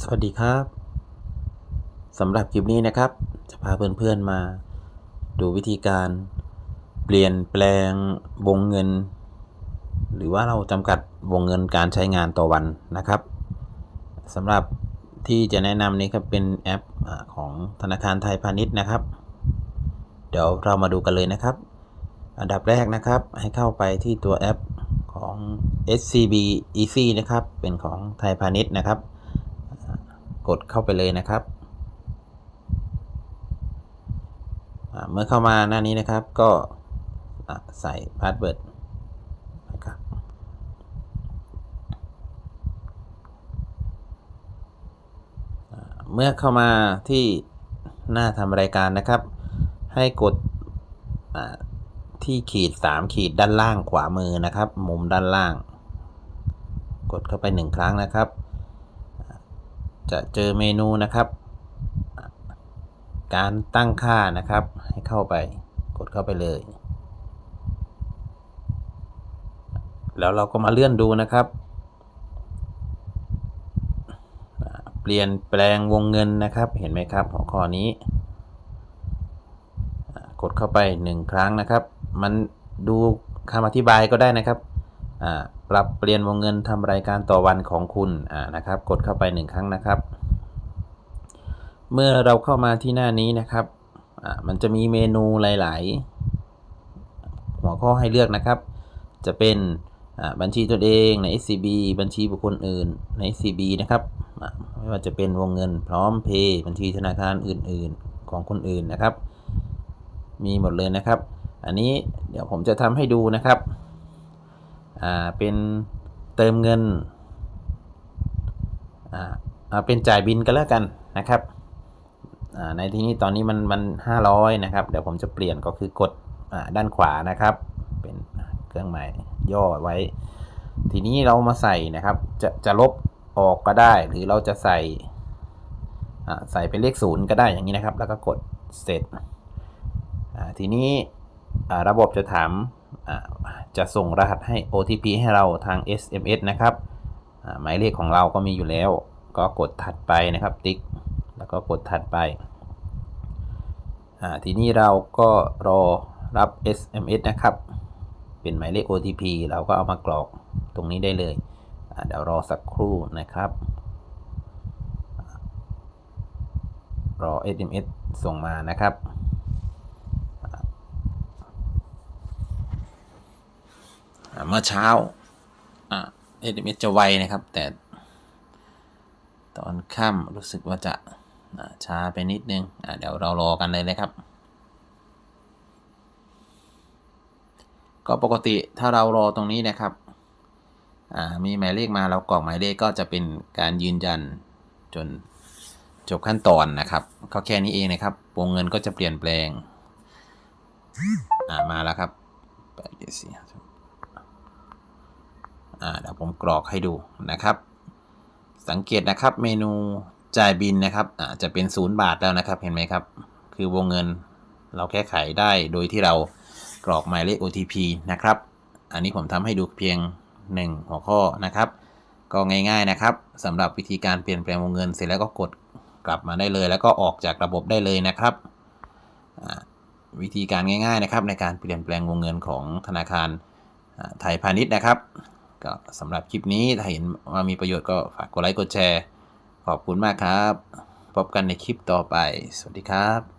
สวัสดีครับสำหรับคลิปนี้นะครับ จะพาเพื่อนๆมา ดูวิธีการ เปลี่ยนแปลงวงเงิน หรือว่าเราจำกัดวงเงินการใช้งานต่อวันนะครับสำหรับที่จะแนะนำนี้ครับเป็นแอปของธนาคารไทยพาณิชย์นะครับ เดี๋ยวเรามาดูกันเลยนะครับ อันดับแรกนะครับ ให้เข้าไปที่ตัวแอปของ SCB Easy นะครับ เป็นของไทยพาณิชย์นะครับ กดเข้าไปเลยนะครับ เมื่อเข้ามาหน้านี้นะครับก็ใส่พาสเวิร์ดนะครับเมื่อเข้ามาที่หน้าทำรายการนะครับ ให้กดที่ขีด 3 ขีดด้านล่างขวามือนะครับ มุมด้านล่าง กดเข้าไปหนึ่งครั้งนะครับ จะเจอเมนูนะครับ การตั้งค่านะครับ ให้เข้าไปกดเข้าไปเลย แล้วเราก็มาเลื่อนดูนะครับ เปลี่ยนแปลงวงเงินนะครับ เห็นไหมครับ หัวข้อนี้ กดเข้าไปหนึ่งครั้งนะครับ มันดูคำอธิบายก็ได้นะครับ ปรับเปลี่ยนวงเงินทำรายการต่อวันของคุณอ่านะครับ กดเข้าไปหนึ่งครั้งนะครับ เมื่อเราเข้ามาที่หน้านี้นะครับอ่ามันจะมีเมนูหลาย ๆ หัวข้อให้เลือกนะครับ จะเป็นบัญชีตนเองใน SCB บัญชีบุคคลอื่นใน SCB นะครับไม่ว่าจะเป็นวงเงินพร้อมเพย์บัญชีธนาคารอื่น ๆ ของคนอื่นนะครับ มีหมดเลยนะครับ อันนี้เดี๋ยวผมจะทำให้ดูนะครับ อ่าเป็นเติมเงินอ่าเอาเป็นจ่ายบินกันแล้วกันนะครับอ่าในที่นี้ตอนนี้มันมันห้าร้อยนะครับเดี๋ยวผมจะเปลี่ยนก็คือกดอ่าด้านขวานะครับ เป็นเครื่องหมายย่อไว้ ทีนี้เรามาใส่นะครับจะจะลบออกก็ได้ หรือเราจะใส่อ่าใส่เป็นเลขศูนย์ก็ได้อย่างนี้นะครับ แล้วก็กดเสร็จอ่าทีนี้อ่าระบบจะถามอ่า จะส่งรหัสให้ OTP ให้เราทาง SMS นะครับหมายเลขของเราก็มีอยู่แล้ว ก็กดถัดไปนะครับ ติ๊ก แล้วก็กดถัดไป ทีนี้เราก็รอรับ SMS นะครับ เป็นหมายเลข OTP เราก็เอามากรอกตรงนี้ได้เลย เดี๋ยวรอสักครู่นะครับ รอ SMS ส่งมานะครับ อ่า เมื่อเช้าอ่า SMS จะไวนะครับ แต่ตอนค่ำรู้สึกว่าจะาช้าไปนิดนึงเดี๋ยวเรารอกันเลยนะครับ ก็ปกติถ้าเรารอตรงนี้นะครับ มีหมายเลขมาเรากรอกหมายเลขก็จะเป็นการยืนยันจนจบขั้นตอนนะครับ ก็แค่นี้เองนะครับ วงเงินก็จะเปลี่ยนแปลง มาแล้วครับแปดเจ็ดสี่ เดี๋ยวผมกรอกให้ดูนะครับ สังเกตนะครับเมนูจ่ายบินนะครับจะเป็นศูนย์บาทแล้วนะครับเห็นไหมครับ คือวงเงินเราแก้ไขได้โดยที่เรากรอกหมายเลข OTP นะครับ อันนี้ผมทำให้ดูเพียง 1 หัวข้อนะครับ ก็ง่ายๆนะครับสำหรับวิธีการเปลี่ยนแปลงวงเงินเสร็จแล้วก็กดกลับมาได้เลย แล้วก็ออกจากระบบได้เลยนะครับวิธีการง่ายๆนะครับในการเปลี่ยนแปลงวงเงินของธนาคารไทยพาณิชย์นะครับ ก็สำหรับคลิปนี้ถ้าเห็นว่ามีประโยชน์ก็ฝากกดไลค์กดแชร์ ขอบคุณมากครับ พบกันในคลิปต่อไป สวัสดีครับ